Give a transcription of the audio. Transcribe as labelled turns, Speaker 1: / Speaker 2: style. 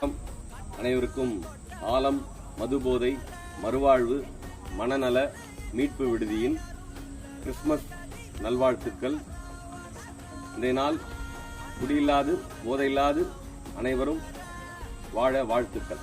Speaker 1: அனைவருக்கும் ஆலம் மதுபோதை மறுவாழ்வு மனநல மீட்பு விடுதியின் கிறிஸ்மஸ் நல்வாழ்த்துக்கள். இன்றைய நாள் குடியில்லாது போதையில்லாது அனைவரும் வாழ வாழ்த்துக்கள்.